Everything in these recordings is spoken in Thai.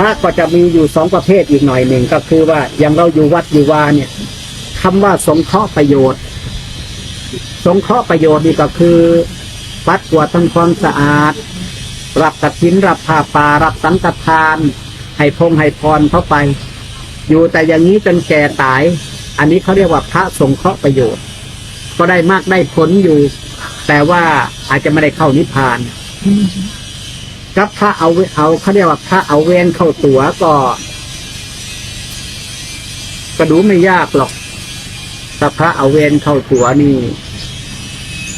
ระก็จะมีอยู่สองประเภทอีกหน่อยหนึ่งก็คือว่าอย่างเราอยู่วัดอยู่วาเนี่ยคำว่าสงเคราะห์ประโยชน์ สงเคราะห์ประโยชน์นี่ก็คือปัดกวาดทำความสะอาด รับกฐินรับผ้าป่ารับสังฆทาน ให้พงให้พรเข้าไป อยู่แต่อย่างนี้จนแก่ตาย อันนี้เขาเรียกว่าพระสงเคราะห์ประโยชน์ ก็ได้มากได้ผลอยู่ แต่ว่าอาจจะไม่ได้เข้านิพพาน กับพระเอาเอาเขาเรียกว่าพระเอาเวนเข้าตัวก็ก็ดูไม่ยากหรอกแต่พระเอาเวนเข้าตัวนี่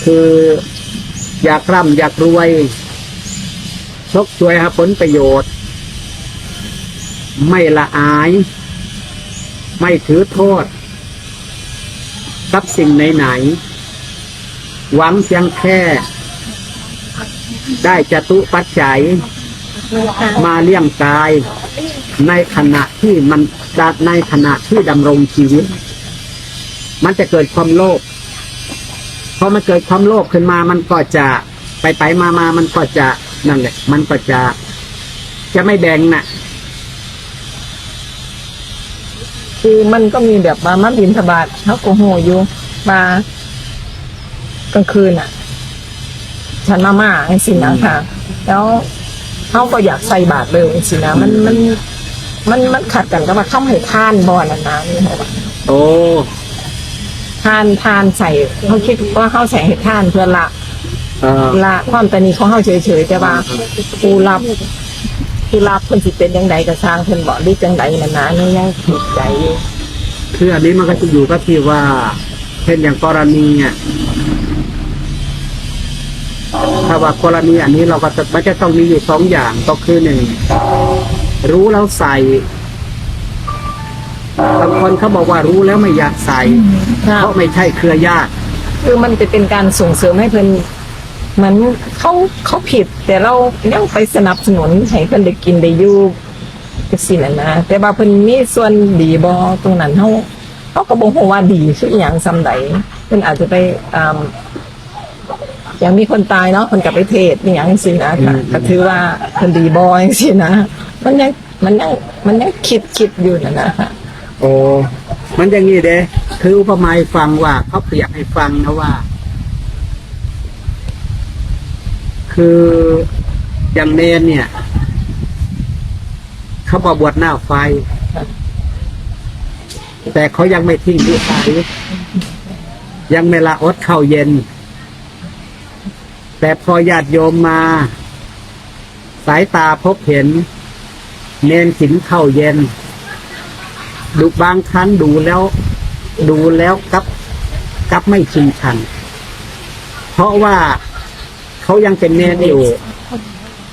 คืออยากร่ำอยากรวยชกช่วยหาผลประโยชน์ ไม่ละอาย ไม่ถือโทษกับสิ่งไหนๆหวังเพียงแค่ ได้จตุปัจจัย มาเลี้ยงกาย ในขณะที่มันในขณะที่ดำรงชีวิต มันจะเกิดความโลภพอมันเกิดความโลภขึ้นมา มันก็จะไปไปมามามันก็จะนั่นแหละ มันก็จะ จะไม่แบ่งน่ะคือมันก็มีแบบมามาบินทบาทเขาโกโหอยู่มากลางคืนอะ ฉันมาม่าไอ้สินะค่ะ แล้วเขาก็อยากใส่บาตรเลยไอ้สินะมันมันมันมันขัดกันกับว่าเข้าให้ทานบ่อนะนะนี่ค่ะโอ้ทานทานใส่เขาคิดว่าเขาใส่ให้ทานเพื่อละเออละความตนีของเขาเฉยๆแต่ว่าผู้รับผู้รับเพิ่นสิเป็นยังไงก็สร้างเพิ่นบอกหรือจังใดนะนะนี่ยังผิดใจอยู่ คืออันนี้มันก็จะอยู่ก็ที่ว่าเช่นอย่างกรณีอะ ถ้าว่ากรณีอันนี้เราก็จะมันจะต้องมีอยู่สองอย่างก็คือหนึ่งรู้แล้วใส่บางคนเขาบอกว่ารู้แล้วไม่อยากใส่ค่ะเพราะไม่ใช่เครือญาติคือมันจะเป็นการส่งเสริมให้เพิ่นเหมือนเขาเขาผิด แต่เรายังไปสนับสนุนให้เพิ่นได้กินได้อยู่จังซี่น่ะนะแต่ว่าเพิ่นมีส่วนดีบ่ตรงนั้นเฮาเฮาก็บ่ฮู้ว่าดีคืออหยังซำใดเพิ่นอาจจะไปอ่า อย่างมีคนตายเนาะเพิ่นก็ไปเทศอหยังจังซี่นะค่ะอืมก็ถือว่าเพิ่นดีบ่จังซี่นะ มันยังมันยังมันยังคิดคิดอยู่นั่นนะค่ะโอ้มันอย่างนี้เด้คืออุปมาให้ฟังว่าเขาเปรียบให้ฟังนะว่า คืออย่างเนนเนี่ยเขาบอกบวชหน้าไฟ แต่เขายังไม่ทิ้งวิสัยยังไม่ละอดเข้าวเย็น แต่พอญาติโยมมา สายตาพบเห็น เนนสินเข้าเย็น ดูบางครั้งดูแล้ว ดูแล้วกับกับไม่ชิงชังเพราะว่าเขายังเป็นเนนอยู่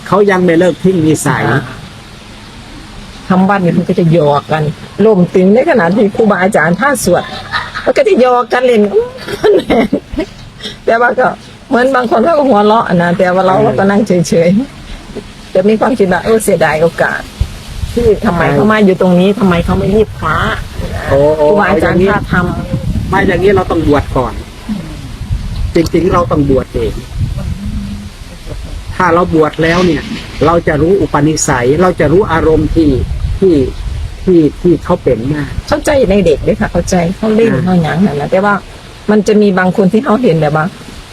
เขายังไม่เลิกทิ้งนิสัยทำวัดเนี่ยมันก็จะหยอกกันลมตึงในขณะที่ครูบาอาจารย์ท่าสวดมันก็จะหยอกกันเล่นแต่ว่าก็ เหมือนบางคนเขาก็หัวเราะนะแต่ว่าเราเราก็นั่งเฉยๆแต่มีความคิดว่าเออเสียดายโอกาส ที่ทำไมเขามาอยู่ตรงนี้ทำไมเขาไม่รีบคว้าโอ้คโอ้รูบาอาจารย์เอย่างนี้ท่าทไม่อย่างนี้เราต้องบวชก่อน จริงๆเราต้องบวชเอง ถ้าเราบวชแล้วเนี่ย เราจะรู้อุปนิสัย เราจะรู้อารมณ์ที่ที่ที่ที่เขาเป็นมาำเข้าใจในเด็กด้วยค่ะ เข้าใจเขาเล่นอ่าเขาหยังนั่นนะแต่ว่ามันจะมีบางคนที่เขาเห็นแบบว่า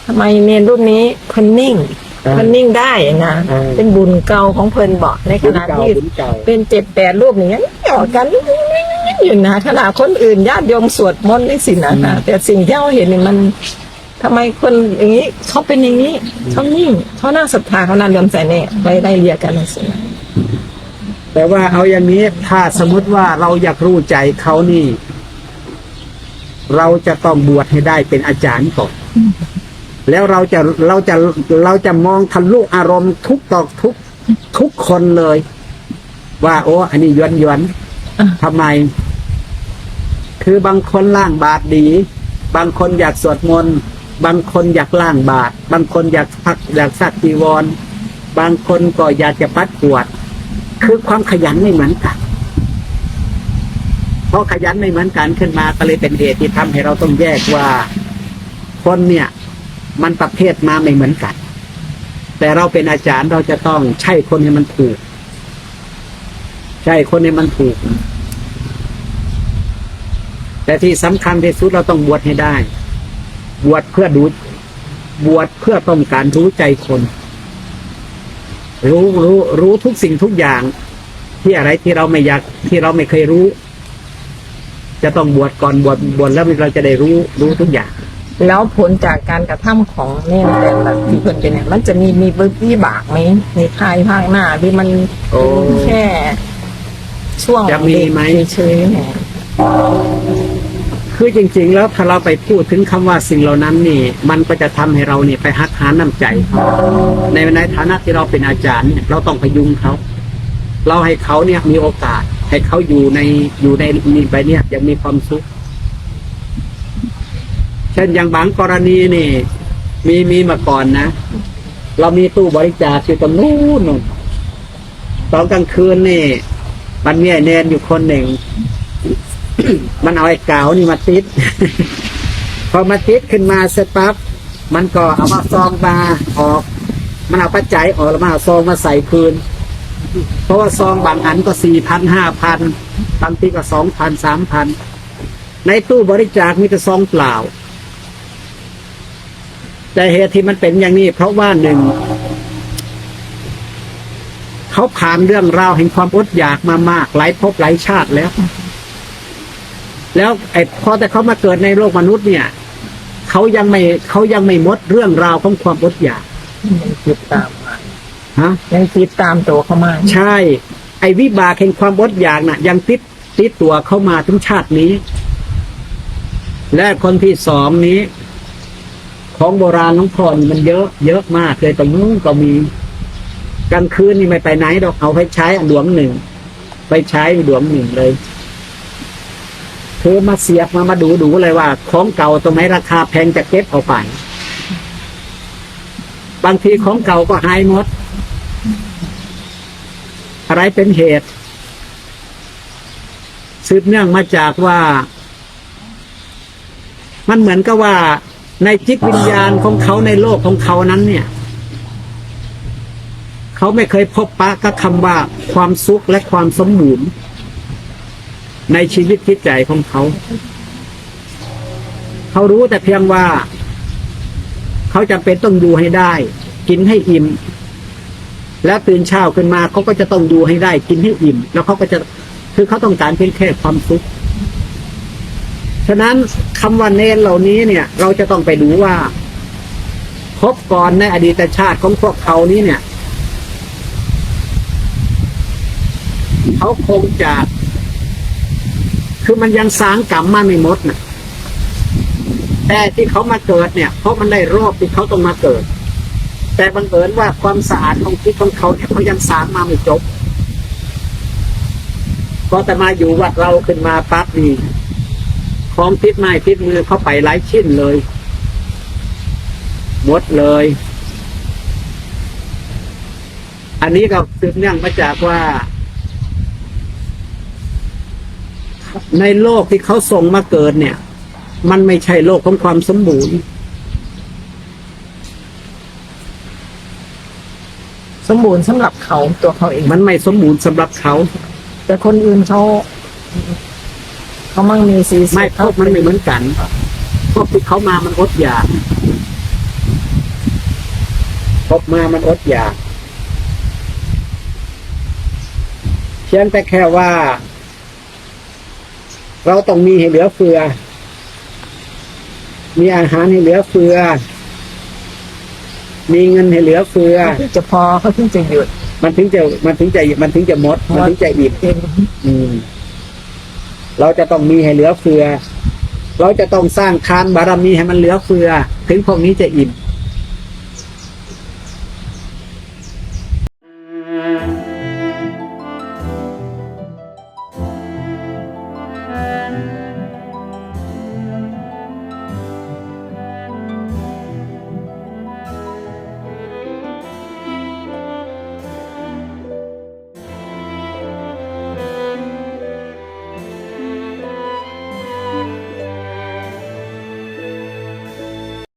ทำไมเนนรุ่นนี้คนนิ่งมันนิ่งได้นะเออเป็นบุญเก่าของเพลินบอกในขบุญณะเก่าที่บุญเก่า เป็นเจ็ดแปดรูปอย่างเงี้ยหยอกกันอยู่นะขณะคนอื่นญาติโยมสวดมนต์นี่สินะคะแต่สิ่งที่เราเห็นเนี่ยมันทำไมคนอย่างนี้เขาเป็นอย่างนี้เขานิ่งเขาน่าศรัทธาเขาน่าเลื่อมใสเนี่ยไปได้เรียกกันนะสินะแต่ว่าเอาอย่างนี้ถ้าสมมติว่าเราอยากรู้ใจเขานี่ เราจะต้องบวชให้ได้เป็นอาจารย์ก่อน แล้วเราจะเราจะเราจะมองทะลุอารมณ์ทุกตอกทุกทุกคนเลย ว่า โอ้อันนี้ยวนยวนทำไม คือบางคนล่างบาทดี บางคนอยากสวดมนต์บางคนอยากล่างบาท บางคนอยากพักอยากสักจีวร บางคนก็อยากจะปัดกวด คือความขยันไม่เหมือนกันเพราะขยันไม่เหมือนกันขึ้นมาก็เลยเป็นเหตุที่ทำให้เราต้องแยกว่า คนเนี่ย มันประเภทมาไม่เหมือนกัน แต่เราเป็นอาจารย์เราจะต้องใช่คนให้มันถูก ใช่คนนี้มันถูก แต่ที่สำคัญที่สุดเราต้องบวชให้ได้ บวชเพื่อดูบวชเพื่อต้องการรู้ใจคน รู้รู้รู้ทุกสิ่งทุกอย่าง ที่อะไรที่เราไม่อยากที่เราไม่เคยรู้ จะต้องบวชก่อนบวชบวชแล้วเราจะได้รู้รู้ทุกอย่าง แล้วผลจากการกระทำของเน่นแต่ละที่เพิ่นเป็นเนี่ยมันจะมีมีบึกวิบากไหมในภายภาคหน้าหรือมันโอ้เป็นแค่ ช่วงจะมีไหม เฉยๆเนี่ยคือจริง ๆ แล้วถ้าเราไปพูดถึงคำว่าสิ่งเหล่านั้นนี่ มันก็จะทำให้เราเนี่ยไปหักหาน้ำใจเขาในในฐานะที่เราเป็นอาจารย์เนี่ยเราต้องพยุงเขา เราให้เขาเนี่ยมีโอกาส ให้เขาอยู่ในอยู่ในนี่ไปเนี่ยยังมีความสุขเช่นอย่างบางกรณีนี่ มีมีมาก่อนนะ เรามีตู้บริจาคอยู่ตรงนู้นตอนกลางคืนนี่ มันมีไอ้เนนอยู่คนหนึ่ง มันเอาไอ้กาวนี่มาติด พอมาติดขึ้นมาเสร็จปั๊บมันก็เอามาซองมาออก มันเอาปัจจัยออกแล้วมาเอาซองมาใส่คืน เพราะว่าซองบางอันก็สี่พันห้าพันบางทีก็สองพันสามพันในตู้บริจาคมีแต่ซองเปล่า แต่เหตุที่มันเป็นอย่างนี้ เพราะว่าหนึ่งเขาผ่านเรื่องราวแห่งความอดอยากมามากหลายภพหลายชาติแล้ว แล้วไอ้พอแต่เขามาเกิดในโลกมนุษย์เนี่ยเขายังไม่เขายังไม่หมดเรื่องราวของความอดอยากยังติดตามมาฮะยังติดตามตัวเขามาใช่ ไอ้วิบากแห่งความอดอยากน่ะ ยังติดติดตัวเข้ามาถึงชาตินี้ และคนที่สองนี้ ของโบราณน้องพรนี่มันเยอะ เยอะมากเลยตรงนู้นก็มีกลางคืนนี่ไม่ไปไหนดอกเอาไปใช้ดวงหนึ่งไปใช้ดวงหนึ่งเลยคือมาเสียบมามาดูดูเลยว่า ของเก่าตรงไหนราคาแพงจะเก็บเอาไป บางทีของเก่าก็หายหมด อะไรเป็นเหตุสืบเนื่องมาจากว่า มันเหมือนกับว่า ในจิตวิญญาณของเขาในโลกของเขานั้นเนี่ย เขาไม่เคยพบปะกับคำว่าความสุขและความสมบูรณ์ในชีวิตจิตใจของเขา เขารู้แต่เพียงว่า เขาจำเป็นต้องอยู่ให้ได้ กินให้อิ่ม แล้วตื่นเช้าขึ้นมาเขาก็จะต้องดูให้ได้ กินให้อิ่ม แล้วเขาก็จะคือเขาต้องการเพียงแค่ความสุขฉะนั้น คำว่าเนรเหล่านี้เนี่ย เราจะต้องไปดูว่าพบก่อนในอดีตชาติของพวกเขานี้เนี่ย เขาคงจะ คือมันยังสางกรรมมาไม่หมดนะแต่ที่เขามาเกิดเนี่ย เพราะมันได้รอบที่เขาต้องมาเกิด แต่บังเอิญว่าความสะอาดของจิตของเขาเนี่ยเขายังสางมาไม่จบ ก็แต่มาอยู่วัดเราขึ้นมาปั๊บนี่ ของติดไม้ติดมือเขาไปหลายชิ้นเลยหมดเลย อันนี้ก็สืบเนื่องมาจากว่า ในโลกที่เขาส่งมาเกิดเนี่ย มันไม่ใช่โลกของความสมบูรณ์ สมบูรณ์สำหรับเขาตัวเขาเอง มันไม่สมบูรณ์สำหรับเขา แต่คนอื่นเขา เขามั่งมีสีสุขไม่พบมันไม่เหมือนกันพบที่เขามามันอดอยากพบมามันอดอยากเพียงแต่แค่ว่า เราต้องมีให้เหลือเฟือ มีอาหารให้เหลือเฟือ มีเงินให้เหลือเฟือเขาถึงจะพอเขาถึงจะหยุด มันถึงจะมันถึงจะมันถึงจะหมด มันถึงจะอิ่มเองอืม เราจะต้องมีให้เหลือเฟือ เราจะต้องสร้างทานบารมีให้มันเหลือเฟือ ถึงพวกนี้จะอิ่ม